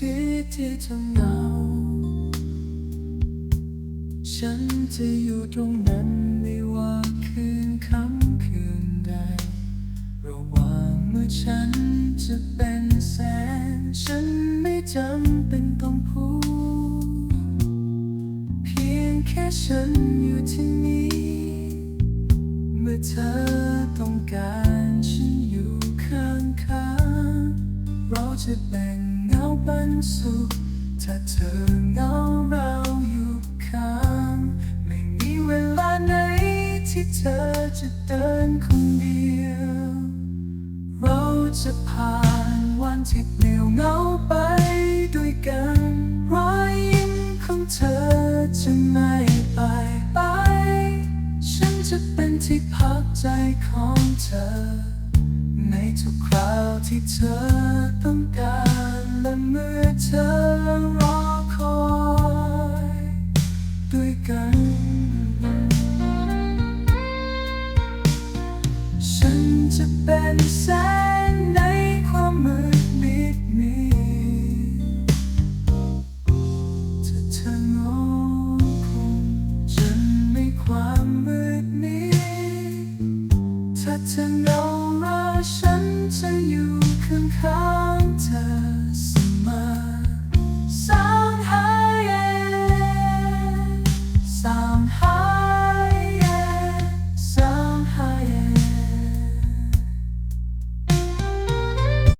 ที่ที่เธอเหงา ฉันจะอยู่ตรงนั้นไม่ว่าคืนค่ำคืนใด ระหว่างเมื่อฉันจะเป็นแสน ฉันไม่จำเป็นต้องพูด เพียงแค่ฉันอยู่ที่นี่เมื่อเธอต้องการฉันอยู่ข้างๆเราจะแบ่งาปันสุขถ้าเธอเหงาเราอยู่ข้างไม่มีเวลาไหนที่เธอจะเดินคนเดียว เราจะผ่านวันที่เปลี่ยวเหงาไปด้วยกันรอยยิ้มของเธอจะไม่ไปไป ฉันจะเป็นที่พักใจของเธอ ในทุกคราวที่เธอต้องการ ฉันจะเป็นแสงในความมืดมิดมีถ้าเธองอคงจะไม่ความมืดนี้ ถ้าเธอเหงาแล้วฉันจะอยู่ข้าง